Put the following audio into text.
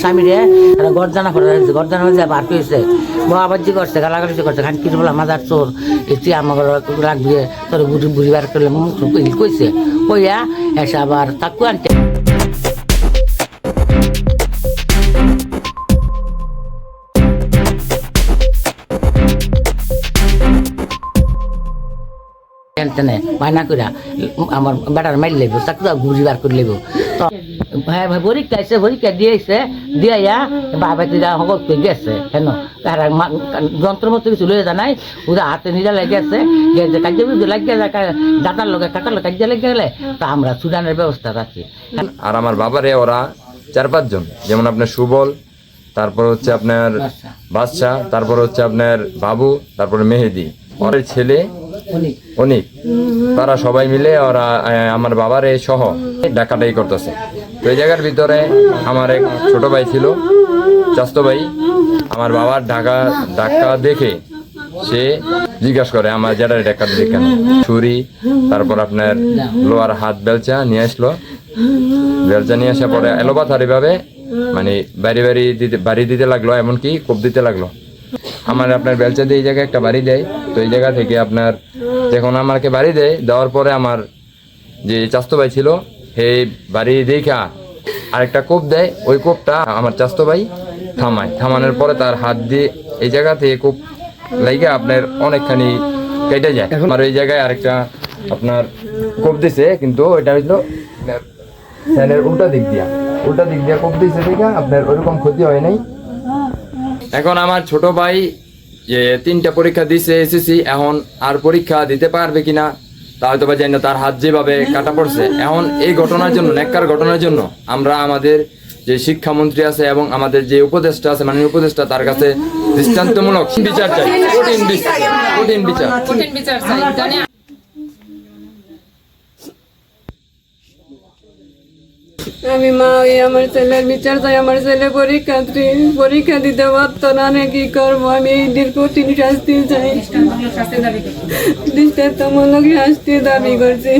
স্বামীরে গর্দানা করে হয়ে বার হয়েছে বাবাজি করছে গালাগালি করছে। খান কিছু বলে মাদার চোর এটি আমার লাগবে তোর বুড়ি বুড়ি বার করলে কইছে। কইয়া এসে আবার তাকু আনতে কইরা, আমার বেটার মারি লেব তাকে ঘুরি বার করে লেব পরীক্ষা এসে পরীক্ষা দিয়েছে দিয়ে হক গেছে কেন তার কিছু লয়ে জানাই ওরা হাতে নিজে লেগেছে গেছে কাজে লাগিয়ে লোকে কাকার লোক কাজে লেগে গেলে তা আমরা সুদানের ব্যবস্থা রাখি। আর আমার বাবারে ওরা চার পাঁচজন যেমন আপনার সুবল তারপর হচ্ছে আপনার বাদশা। বাদশাহ তারপর হচ্ছে আপনার বাবু তারপর মেহেদি। ওর ছেলে অনেক। তারা সবাই মিলে ওরা আমার বাবার এই সহ ডাকাটাই করতেছে। তো এই জায়গার ভিতরে আমার এক ছোট ভাই ছিল, চাস্ত ভাই। আমার বাবার ঢাকা ডাক্কা দেখে সে জিজ্ঞাসা করে, আমার যেটা ডাক্কা দিলে কেন? ছুরি, তারপর আপনার লোয়ার হাত বেলচা নিয়ে আসলো। বেলচা নিয়ে আসার পরে এলোপাথারি ভাবে মানে বাড়ি বাড়ি দিতে বাড়ি দিতে লাগল, এমনকি কোপ দিতে লাগল। আমার আপনার বেলচা দিয়ে এই জায়গায় একটা বাড়ি দেয়। তো এই জায়গা থেকে আপনার যখন আমাকে বাড়ি দেয় দেওয়ার পরে আমার যে চাস্তো ভাই ছিল সেই বাড়ি দেখা আরেকটা কোপ দেয়। ওই কোপটা আমার চাস্তো ভাই থামায়। থামানোর পরে তার হাত দিয়ে এই জায়গা থেকে কোপ লাইগা আপনার অনেকখানি কেটে যায়। আর এই জায়গায় আরেকটা আপনার কোপ দিছে কিন্তু এটা হইল ফ্যানের উল্টা দিক দিয়া। উল্টা দিক দিয়া কোপ দিছে দেখা আপনার ওরকম ক্ষতি হয় নাই। এখন আমার ছোট ভাই যে তিনটা পরীক্ষা দিছে এসেছি এখন আর পরীক্ষা দিতে পারবে কিনা, তা হয়তো বা না, তার হাত যেভাবে কাটা পড়ছে। এখন এই ঘটনার জন্য, নেককার ঘটনার জন্য আমরা আমাদের যে শিক্ষামন্ত্রী আছে এবং আমাদের যে উপদেষ্টা আছে, মাননীয় উপদেষ্টা, তার কাছে দৃষ্টান্তমূলক বিচার চাই। কঠিন বিচার কঠিন বিচার কঠিন বিচার চাই জানি আমি মা ওই আমার ছেলের বিচার চাই, আমার ছেলে পরীক্ষা পরীক্ষা দিতে পারতো না কি করব? আমি এই কঠিন শাস্তি চাই। দৃষ্টান্তমূলক শাস্তি দাবি করছি।